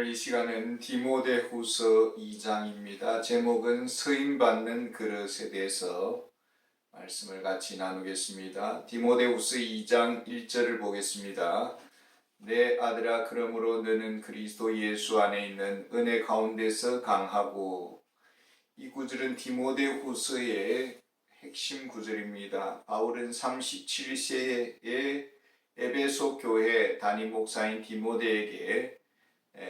오늘 이 시간은 디모데후서 2장입니다. 제목은 서임 받는 그릇에 대해서 말씀을 같이 나누겠습니다. 디모데후서 2장 1절을 보겠습니다. 내 아들아 그러므로 너는 그리스도 예수 안에 있는 은혜 가운데서 강하고 이 구절은 디모데후서의 핵심 구절입니다. 바울은 37세에 에베소 교회 담임 목사인 디모데에게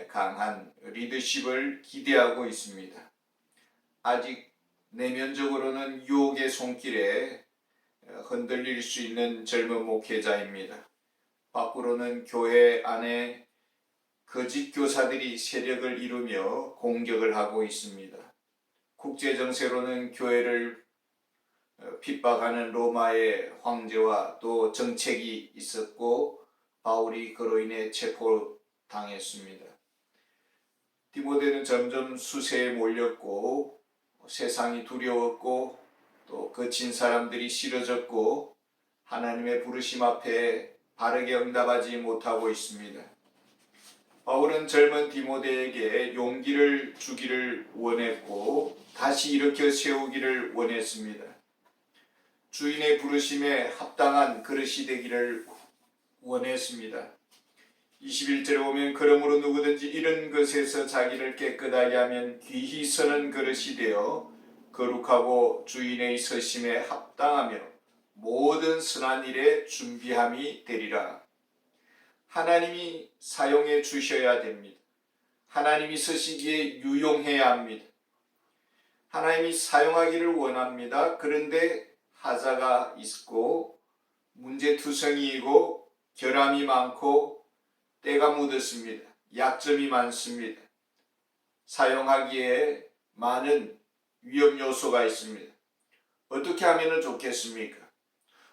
강한 리더십을 기대하고 있습니다. 아직 내면적으로는 유혹의 손길에 흔들릴 수 있는 젊은 목회자입니다. 밖으로는 교회 안에 거짓 교사들이 세력을 이루며 공격을 하고 있습니다. 국제 정세로는 교회를 핍박하는 로마의 황제와 또 정책이 있었고 바울이 그로 인해 체포당했습니다. 디모데는 점점 수세에 몰렸고 세상이 두려웠고 또 거친 사람들이 싫어졌고 하나님의 부르심 앞에 바르게 응답하지 못하고 있습니다. 바울은 젊은 디모데에게 용기를 주기를 원했고 다시 일으켜 세우기를 원했습니다. 주인의 부르심에 합당한 그릇이 되기를 원했습니다. 21절에 보면 그러므로 누구든지 이런 것에서 자기를 깨끗하게 하면 귀히 서는 그릇이 되어 거룩하고 주인의 서심에 합당하며 모든 선한 일에 준비함이 되리라. 하나님이 사용해 주셔야 됩니다. 하나님이 쓰시기에 유용해야 합니다. 하나님이 사용하기를 원합니다. 그런데 하자가 있고 문제투성이이고 결함이 많고 때가 묻었습니다. 약점이 많습니다. 사용하기에 많은 위험 요소가 있습니다. 어떻게 하면 좋겠습니까?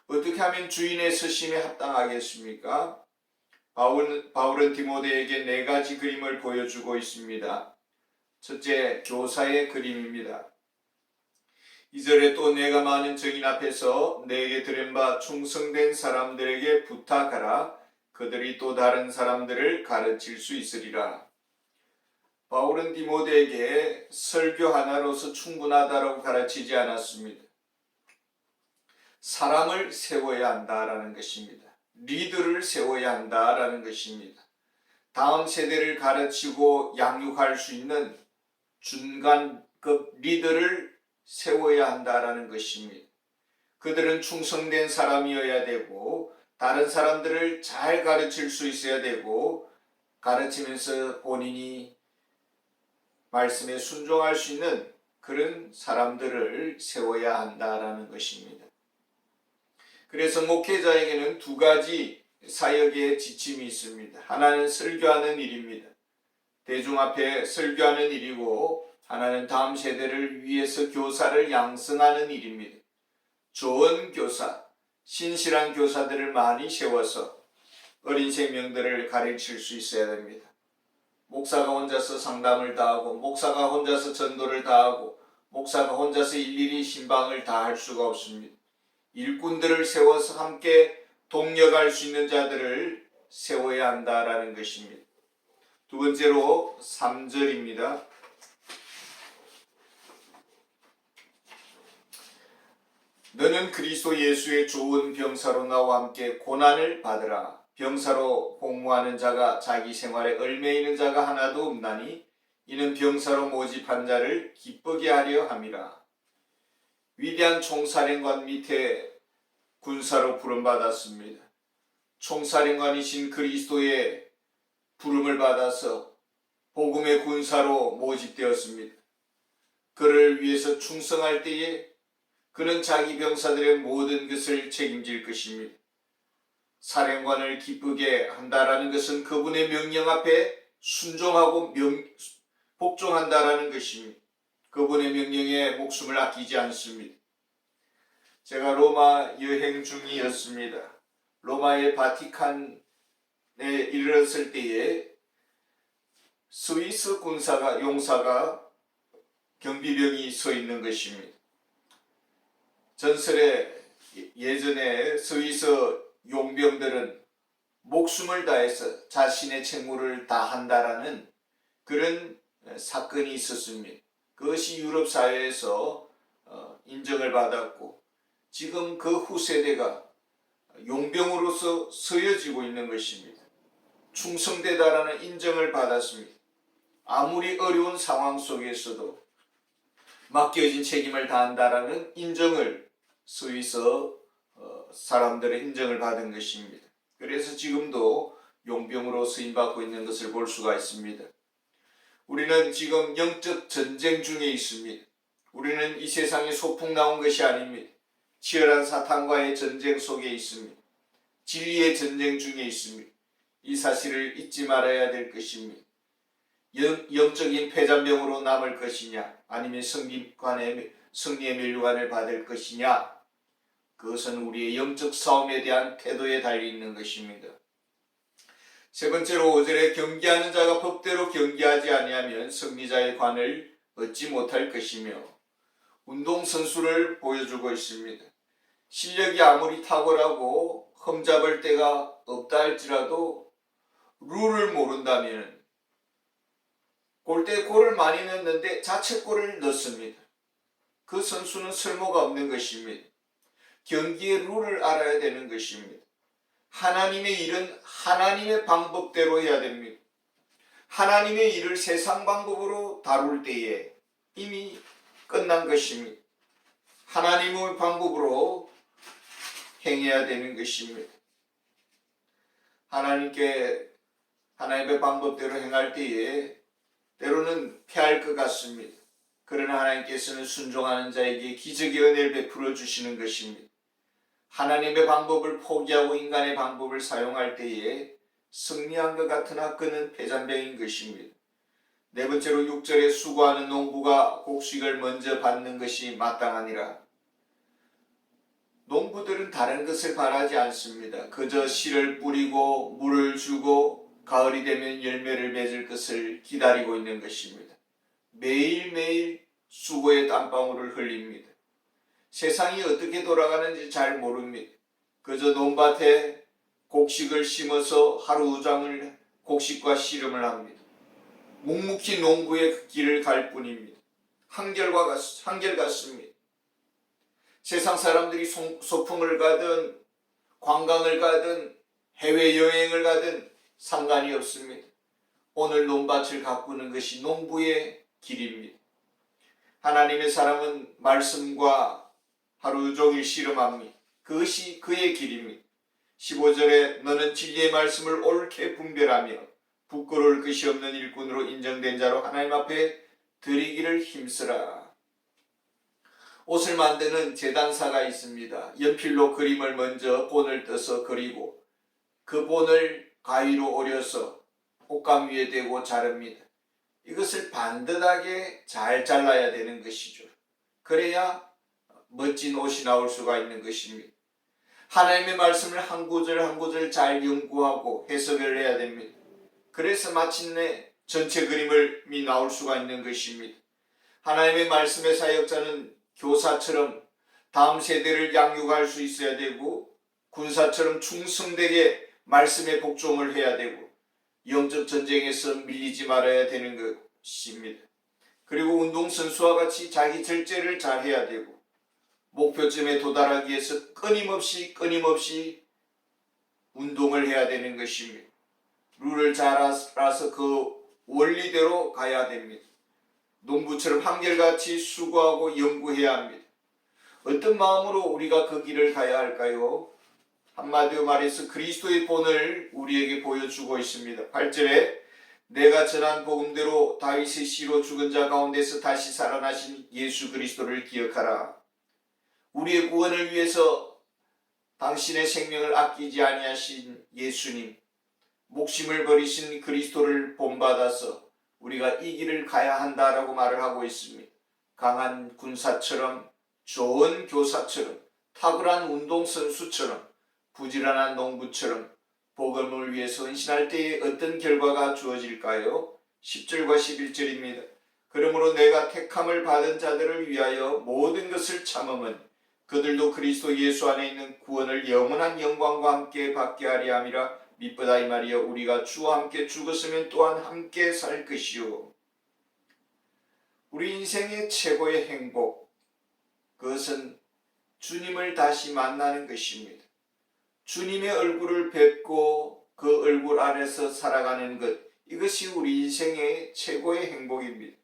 어떻게 하면 주인의 서심에 합당하겠습니까? 바울, 바울은 디모데에게 네 가지 그림을 보여주고 있습니다. 첫째, 교사의 그림입니다. 이절에 또 내가 많은 증인 앞에서 내게 들은 바 충성된 사람들에게 부탁하라. 그들이 또 다른 사람들을 가르칠 수 있으리라. 바울은 디모데에게 설교 하나로서 충분하다고 가르치지 않았습니다. 사람을 세워야 한다라는 것입니다. 리더를 세워야 한다라는 것입니다. 다음 세대를 가르치고 양육할 수 있는 중간급 리더를 세워야 한다라는 것입니다. 그들은 충성된 사람이어야 되고 다른 사람들을 잘 가르칠 수 있어야 되고 가르치면서 본인이 말씀에 순종할 수 있는 그런 사람들을 세워야 한다라는 것입니다. 그래서 목회자에게는 두 가지 사역의 지침이 있습니다. 하나는 설교하는 일입니다. 대중 앞에 설교하는 일이고 하나는 다음 세대를 위해서 교사를 양성하는 일입니다. 좋은 교사, 신실한 교사들을 많이 세워서 어린 생명들을 가르칠 수 있어야 됩니다. 목사가 혼자서 상담을 다하고, 목사가 혼자서 전도를 다하고, 목사가 혼자서 일일이 신방을 다 할 수가 없습니다. 일꾼들을 세워서 함께 동력할 수 있는 자들을 세워야 한다라는 것입니다. 두 번째로 3절입니다. 너는 그리스도 예수의 좋은 병사로 나와 함께 고난을 받으라. 병사로 복무하는 자가 자기 생활에 얽매이는 자가 하나도 없나니 이는 병사로 모집한 자를 기쁘게 하려 함이라. 위대한 총사령관 밑에 군사로 부름받았습니다. 총사령관이신 그리스도의 부름을 받아서 복음의 군사로 모집되었습니다. 그를 위해서 충성할 때에 그는 자기 병사들의 모든 것을 책임질 것입니다. 사령관을 기쁘게 한다라는 것은 그분의 명령 앞에 순종하고 명, 복종한다라는 것입니다. 그분의 명령에 목숨을 아끼지 않습니다. 제가 로마 여행 중이었습니다. 로마의 바티칸에 이르렀을 때에 스위스 군사가 용사가 경비병이 서 있는 것입니다. 전설에 예전에 스위스 용병들은 목숨을 다해서 자신의 책무를 다한다라는 그런 사건이 있었습니다. 그것이 유럽 사회에서 어, 인정을 받았고 지금 그 후세대가 용병으로서 서여지고 있는 것입니다. 충성되다라는 인정을 받았습니다. 아무리 어려운 상황 속에서도 맡겨진 책임을 다한다라는 인정을 소위서 어, 사람들의 인정을 받은 것입니다. 그래서 지금도 용병으로 쓰임받고 있는 것을 볼 수가 있습니다. 우리는 지금 영적 전쟁 중에 있습니다. 우리는 이 세상에 소풍 나온 것이 아닙니다. 치열한 사탄과의 전쟁 속에 있습니다. 진리의 전쟁 중에 있습니다. 이 사실을 잊지 말아야 될 것입니다. 영, 영적인 패잔병으로 남을 것이냐, 아니면 승리관의, 승리의 멸류관을 받을 것이냐, 그것은 우리의 영적 싸움에 대한 태도에 달려 있는 것입니다. 세 번째로 5절에 경기하는 자가 법대로 경기하지 아니하면 승리자의 관을 얻지 못할 것이며 운동선수를 보여주고 있습니다. 실력이 아무리 탁월하고 흠잡을 데가 없다 할지라도 룰을 모른다면 골대 골을 많이 넣는데 자책골을 넣습니다. 그 선수는 쓸모가 없는 것입니다. 경기의 룰을 알아야 되는 것입니다. 하나님의 일은 하나님의 방법대로 해야 됩니다. 하나님의 일을 세상 방법으로 다룰 때에 이미 끝난 것입니다. 하나님의 방법으로 행해야 되는 것입니다. 하나님께 하나님의 방법대로 행할 때에 때로는 패할 것 같습니다. 그러나 하나님께서는 순종하는 자에게 기적의 은혜를 베풀어 주시는 것입니다. 하나님의 방법을 포기하고 인간의 방법을 사용할 때에 승리한 것 같으나 그는 패잔병인 것입니다. 네 번째로 6절에 수고하는 농부가 곡식을 먼저 받는 것이 마땅하니라. 농부들은 다른 것을 바라지 않습니다. 그저 씨를 뿌리고 물을 주고 가을이 되면 열매를 맺을 것을 기다리고 있는 것입니다. 매일매일 수고의 땀방울을 흘립니다. 세상이 어떻게 돌아가는지 잘 모릅니다. 그저 논밭에 곡식을 심어서 하루 종일 곡식과 씨름을 합니다. 묵묵히 농부의 길을 갈 뿐입니다. 한결과 같, 한결 같습니다. 세상 사람들이 소, 소풍을 가든 관광을 가든 해외 여행을 가든 상관이 없습니다. 오늘 논밭을 가꾸는 것이 농부의 길입니다. 하나님의 사람은 말씀과 하루 종일 씨름합니다. 그것이 그의 길입니다. 15절에 너는 진리의 말씀을 옳게 분별하며 부끄러울 것이 없는 일꾼으로 인정된 자로 하나님 앞에 드리기를 힘쓰라. 옷을 만드는 재단사가 있습니다. 연필로 그림을 먼저 본을 떠서 그리고 그 본을 가위로 오려서 옷감 위에 대고 자릅니다. 이것을 반듯하게 잘 잘라야 되는 것이죠. 그래야 멋진 옷이 나올 수가 있는 것입니다. 하나님의 말씀을 한 구절 한 구절 잘 연구하고 해석을 해야 됩니다. 그래서 마침내 전체 그림을 미 나올 수가 있는 것입니다. 하나님의 말씀의 사역자는 교사처럼 다음 세대를 양육할 수 있어야 되고 군사처럼 충성되게 말씀에 복종을 해야 되고 영적 전쟁에서 밀리지 말아야 되는 것입니다. 그리고 운동선수와 같이 자기 절제를 잘 해야 되고 목표점에 도달하기 위해서 끊임없이 끊임없이 운동을 해야 되는 것입니다. 룰을 잘 알아서 그 원리대로 가야 됩니다. 농부처럼 한결같이 수고하고 연구해야 합니다. 어떤 마음으로 우리가 그 길을 가야 할까요? 한마디로 말해서 그리스도의 본을 우리에게 보여주고 있습니다. 8절에 내가 전한 복음대로 다윗의 씨로 죽은 자 가운데서 다시 살아나신 예수 그리스도를 기억하라. 우리의 구원을 위해서 당신의 생명을 아끼지 아니하신 예수님, 목심을 버리신 그리스도를 본받아서 우리가 이 길을 가야 한다라고 말을 하고 있습니다. 강한 군사처럼 좋은 교사처럼 탁월한 운동선수처럼 부지런한 농부처럼 복음을 위해서 헌신할 때에 어떤 결과가 주어질까요? 10절과 11절입니다. 그러므로 내가 택함을 받은 자들을 위하여 모든 것을 참음은 그들도 그리스도 예수 안에 있는 구원을 영원한 영광과 함께 받게 하리 함이라 미쁘다 이 말이여 우리가 주와 함께 죽었으면 또한 함께 살 것이요 우리 인생의 최고의 행복 그것은 주님을 다시 만나는 것입니다. 주님의 얼굴을 뵙고 그 얼굴 안에서 살아가는 것 이것이 우리 인생의 최고의 행복입니다.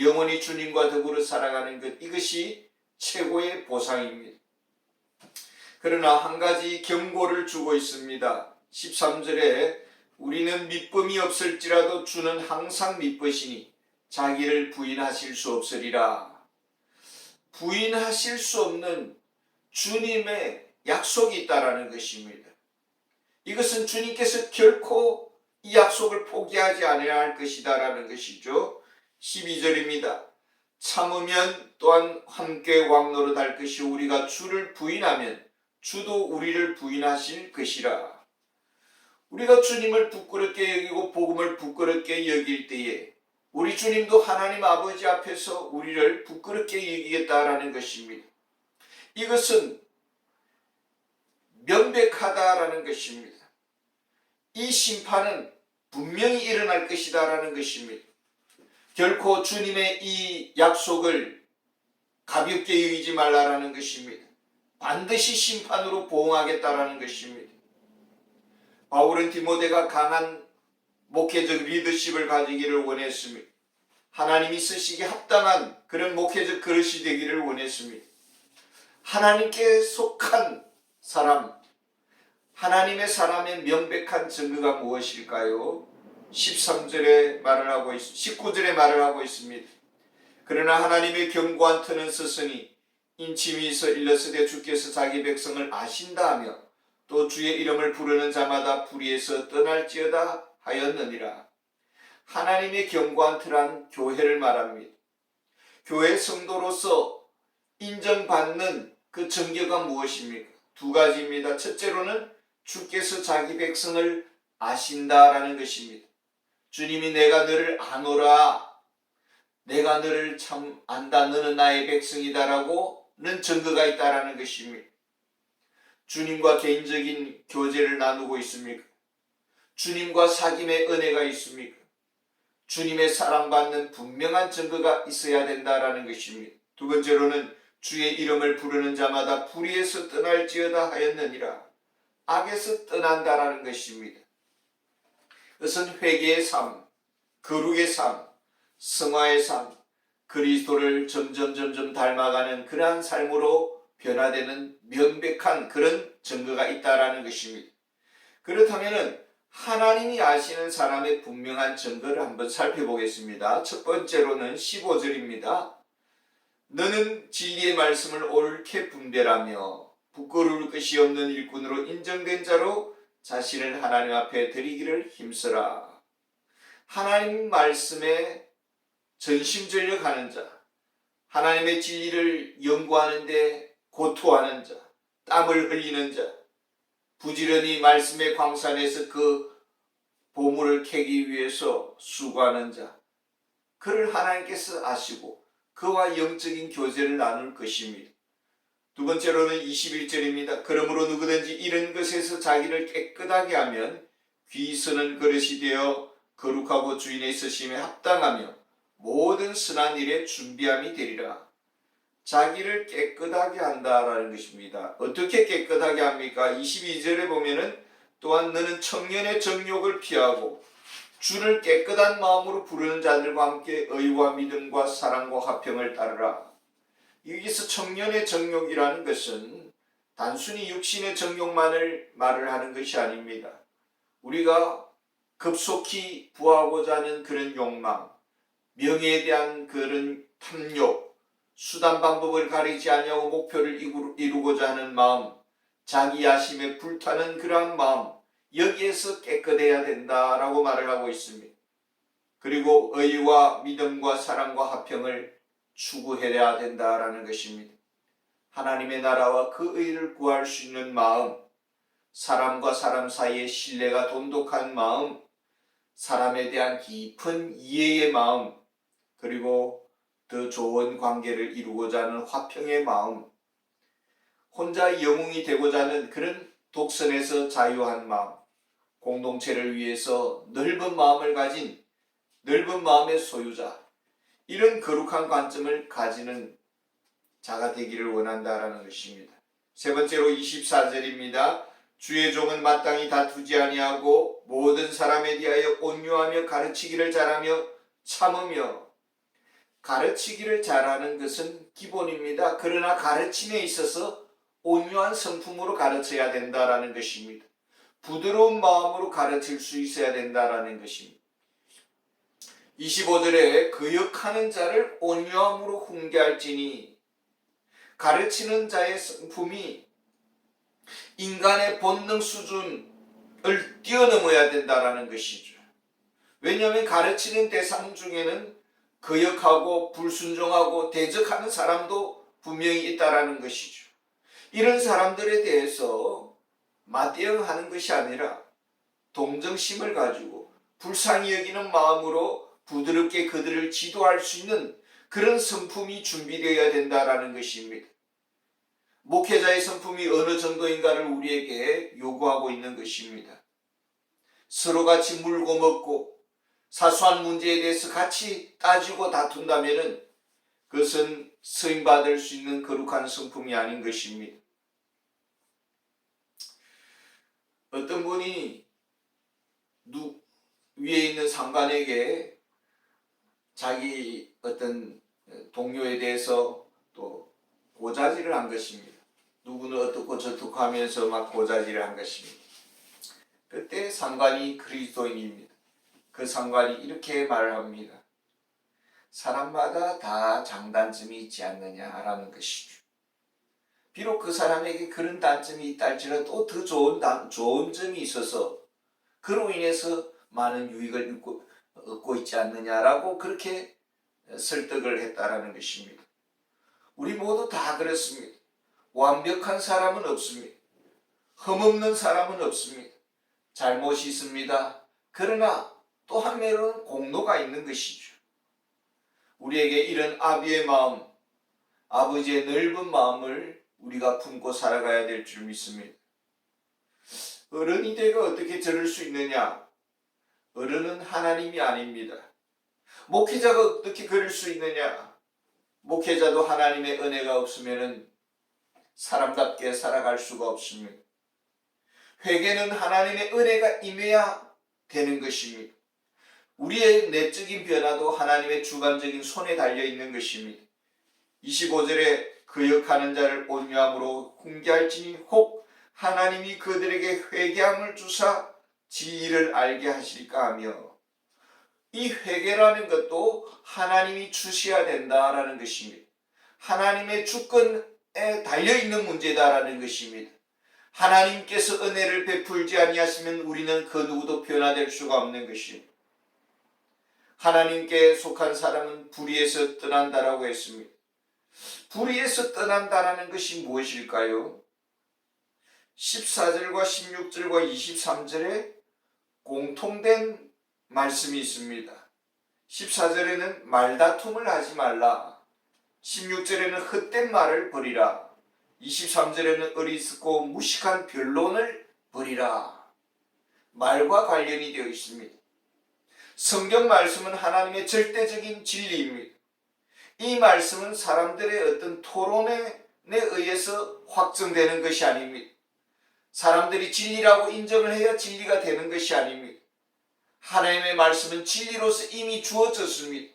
영원히 주님과 더불어 살아가는 것 이것이 최고의 보상입니다. 그러나 한 가지 경고를 주고 있습니다. 13절에 우리는 믿음이 없을지라도 주는 항상 믿으시니 자기를 부인하실 수 없으리라. 부인하실 수 없는 주님의 약속이 있다라는 것입니다. 이것은 주님께서 결코 이 약속을 포기하지 않아야 할 것이다라는 것이죠. 12절입니다. 참으면 또한 함께 왕노릇 할 것이 우리가 주를 부인하면 주도 우리를 부인하실 것이라. 우리가 주님을 부끄럽게 여기고 복음을 부끄럽게 여길 때에 우리 주님도 하나님 아버지 앞에서 우리를 부끄럽게 여기겠다라는 것입니다. 이것은 명백하다라는 것입니다. 이 심판은 분명히 일어날 것이다라는 것입니다. 결코 주님의 이 약속을 가볍게 여기지 말라라는 것입니다. 반드시 심판으로 보응하겠다라는 것입니다. 바울은 디모데가 강한 목회적 리더십을 가지기를 원했습니다. 하나님이 쓰시기에 합당한 그런 목회적 그릇이 되기를 원했습니다. 하나님께 속한 사람, 하나님의 사람의 명백한 증거가 무엇일까요? 13절에 말을 하고 있, 19절에 말을 하고 있습니다. 그러나 하나님의 견고한 터는 썼으니 인침이 있어 일러스되 주께서 자기 백성을 아신다 하며 또 주의 이름을 부르는 자마다 불의에서 떠날지어다 하였느니라. 하나님의 견고한 틀한 교회를 말합니다. 교회 성도로서 인정받는 그 증거가 무엇입니까? 두 가지입니다. 첫째로는 주께서 자기 백성을 아신다라는 것입니다. 주님이 내가 너를 아노라. 내가 너를 참 안다. 너는 나의 백성이다라고는 증거가 있다라는 것입니다. 주님과 개인적인 교제를 나누고 있습니까? 주님과 사귐의 은혜가 있습니까? 주님의 사랑받는 분명한 증거가 있어야 된다라는 것입니다. 두 번째로는 주의 이름을 부르는 자마다 불의에서 떠날지어다 하였느니라. 악에서 떠난다라는 것입니다. 그것은 회개의 삶, 거룩의 삶, 성화의 삶, 그리스도를 점점 점점 닮아가는 그러한 삶으로 변화되는 명백한 그런 증거가 있다라는 것입니다. 그렇다면은 하나님이 아시는 사람의 분명한 증거를 한번 살펴보겠습니다. 첫 번째로는 15절입니다. 너는 진리의 말씀을 옳게 분별하며 부끄러울 것이 없는 일꾼으로 인정된 자로 자신을 하나님 앞에 드리기를 힘쓰라. 하나님 말씀에 전심전력하는 자, 하나님의 진리를 연구하는데 고토하는 자, 땀을 흘리는 자, 부지런히 말씀의 광산에서 그 보물을 캐기 위해서 수고하는 자, 그를 하나님께서 아시고 그와 영적인 교제를 나눌 것입니다. 두 번째로는 21절입니다. 그러므로 누구든지 이런 것에서 자기를 깨끗하게 하면 귀 쓰는 그릇이 되어 거룩하고 주인의 쓰심에 합당하며 모든 선한 일에 준비함이 되리라. 자기를 깨끗하게 한다라는 것입니다. 어떻게 깨끗하게 합니까? 22절에 보면은 또한 너는 청년의 정욕을 피하고 주를 깨끗한 마음으로 부르는 자들과 함께 의와 믿음과 사랑과 화평을 따르라. 여기서 청년의 정욕이라는 것은 단순히 육신의 정욕만을 말을 하는 것이 아닙니다. 우리가 급속히 부하고자 하는 그런 욕망, 명예에 대한 그런 탐욕, 수단 방법을 가리지 아니하고 목표를 이루고자 하는 마음, 자기 야심에 불타는 그러한 마음, 여기에서 깨끗해야 된다라고 말을 하고 있습니다. 그리고 의와 믿음과 사랑과 화평을 추구해야 된다라는 것입니다. 하나님의 나라와 그 의를 구할 수 있는 마음, 사람과 사람 사이의 신뢰가 돈독한 마음, 사람에 대한 깊은 이해의 마음, 그리고 더 좋은 관계를 이루고자 하는 화평의 마음, 혼자 영웅이 되고자 하는 그런 독선에서 자유한 마음, 공동체를 위해서 넓은 마음을 가진 넓은 마음의 소유자 이런 거룩한 관점을 가지는 자가 되기를 원한다라는 것입니다. 세 번째로 24절입니다. 주의 종은 마땅히 다투지 아니하고 모든 사람에 대하여 온유하며 가르치기를 잘하며 참으며 가르치기를 잘하는 것은 기본입니다. 그러나 가르침에 있어서 온유한 성품으로 가르쳐야 된다라는 것입니다. 부드러운 마음으로 가르칠 수 있어야 된다라는 것입니다. 25절에 그역하는 자를 온유함으로 훈계할지니 가르치는 자의 성품이 인간의 본능 수준을 뛰어넘어야 된다라는 것이죠. 왜냐하면 가르치는 대상 중에는 거역하고 불순종하고 대적하는 사람도 분명히 있다라는 것이죠. 이런 사람들에 대해서 맞대응하는 것이 아니라 동정심을 가지고 불쌍히 여기는 마음으로 부드럽게 그들을 지도할 수 있는 그런 성품이 준비되어야 된다라는 것입니다. 목회자의 성품이 어느 정도인가를 우리에게 요구하고 있는 것입니다. 서로 같이 물고 먹고 사소한 문제에 대해서 같이 따지고 다툰다면 그것은 쓰임받을 수 있는 거룩한 성품이 아닌 것입니다. 어떤 분이 누, 위에 있는 상관에게 자기 어떤 동료에 대해서 또 고자질을 한 것입니다. 누구는 어떻고 저떻고 하면서 막 고자질을 한 것입니다. 그때 상관이 그리스도인입니다. 그 상관이 이렇게 말을 합니다. 사람마다 다 장단점이 있지 않느냐라는 것이죠. 비록 그 사람에게 그런 단점이 있다 할지라도 또더 좋은, 단, 좋은 점이 있어서 그로 인해서 많은 유익을 얻고, 얻고 있지 않느냐라고 그렇게 설득을 했다라는 것입니다. 우리 모두 다 그렇습니다. 완벽한 사람은 없습니다. 흠없는 사람은 없습니다. 잘못이 있습니다. 그러나 또 한면으로는 공로가 있는 것이죠. 우리에게 이런 아비의 마음, 아버지의 넓은 마음을 우리가 품고 살아가야 될 줄 믿습니다. 어른이 되가 어떻게 저럴 수 있느냐? 어른은 하나님이 아닙니다. 목회자가 어떻게 그럴 수 있느냐? 목회자도 하나님의 은혜가 없으면 사람답게 살아갈 수가 없습니다. 회개는 하나님의 은혜가 임해야 되는 것입니다. 우리의 내적인 변화도 하나님의 주관적인 손에 달려 있는 것입니다. 25절에 그 역하는 자를 온유함으로 훈계할지니 혹 하나님이 그들에게 회개함을 주사 지혜를 알게 하실까 하며 이 회개라는 것도 하나님이 주셔야 된다라는 것입니다. 하나님의 주권에 달려 있는 문제다라는 것입니다. 하나님께서 은혜를 베풀지 아니하시면 우리는 그 누구도 변화될 수가 없는 것입니다. 하나님께 속한 사람은 불의에서 떠난다라고 했습니다. 불의에서 떠난다라는 것이 무엇일까요? 14절과 16절과 23절에 공통된 말씀이 있습니다. 14절에는 말다툼을 하지 말라. 16절에는 헛된 말을 버리라. 23절에는 어리석고 무식한 변론을 버리라. 말과 관련이 되어 있습니다. 성경 말씀은 하나님의 절대적인 진리입니다. 이 말씀은 사람들의 어떤 토론에 의해서 확정되는 것이 아닙니다. 사람들이 진리라고 인정을 해야 진리가 되는 것이 아닙니다. 하나님의 말씀은 진리로서 이미 주어졌습니다.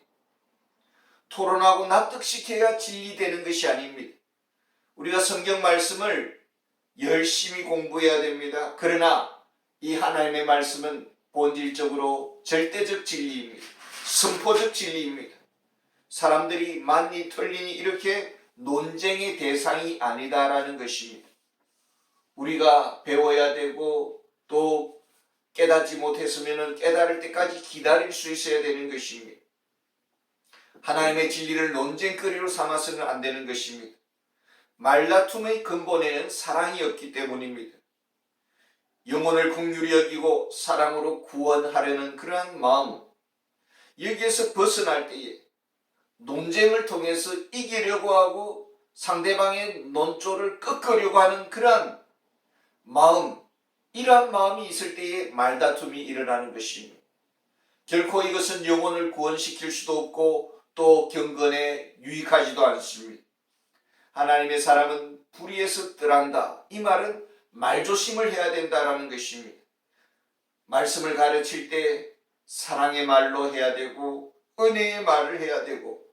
토론하고 납득시켜야 진리되는 것이 아닙니다. 우리가 성경 말씀을 열심히 공부해야 됩니다. 그러나 이 하나님의 말씀은 본질적으로 절대적 진리입니다. 선포적 진리입니다. 사람들이 맞니 틀리니 이렇게 논쟁의 대상이 아니다라는 것입니다. 우리가 배워야 되고 또 깨닫지 못했으면 깨달을 때까지 기다릴 수 있어야 되는 것입니다. 하나님의 진리를 논쟁거리로 삼아서는 안 되는 것입니다. 말다툼의 근본에는 사랑이 없기 때문입니다. 영혼을 국률이 여기고 사랑으로 구원하려는 그러한 마음, 여기에서 벗어날 때에 논쟁을 통해서 이기려고 하고 상대방의 논조를 꺾으려고 하는 그러한 마음, 이러한 마음이 있을 때에 말다툼이 일어나는 것입니다. 결코 이것은 영혼을 구원시킬 수도 없고 또 경건에 유익하지도 않습니다. 하나님의 사람은 불의에서 떠난다. 이 말은 말조심을 해야 된다라는 것입니다. 말씀을 가르칠 때 사랑의 말로 해야 되고 은혜의 말을 해야 되고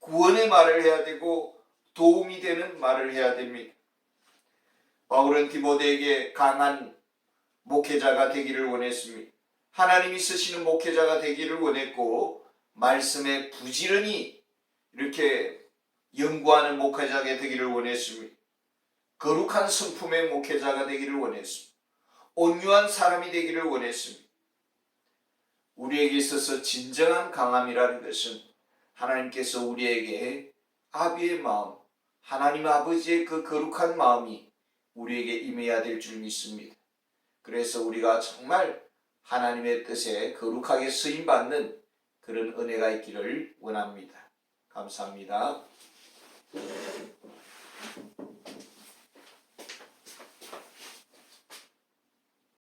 구원의 말을 해야 되고 도움이 되는 말을 해야 됩니다. 바울은 디모데에게 강한 목회자가 되기를 원했습니다. 하나님이 쓰시는 목회자가 되기를 원했고 말씀에 부지런히 이렇게 연구하는 목회자가 되기를 원했습니다. 거룩한 성품의 목회자가 되기를 원했습니다. 온유한 사람이 되기를 원했습니다. 우리에게 있어서 진정한 강함이라는 것은 하나님께서 우리에게 아비의 마음, 하나님 아버지의 그 거룩한 마음이 우리에게 임해야 될 줄 믿습니다. 그래서 우리가 정말 하나님의 뜻에 거룩하게 쓰임 받는 그런 은혜가 있기를 원합니다. 감사합니다.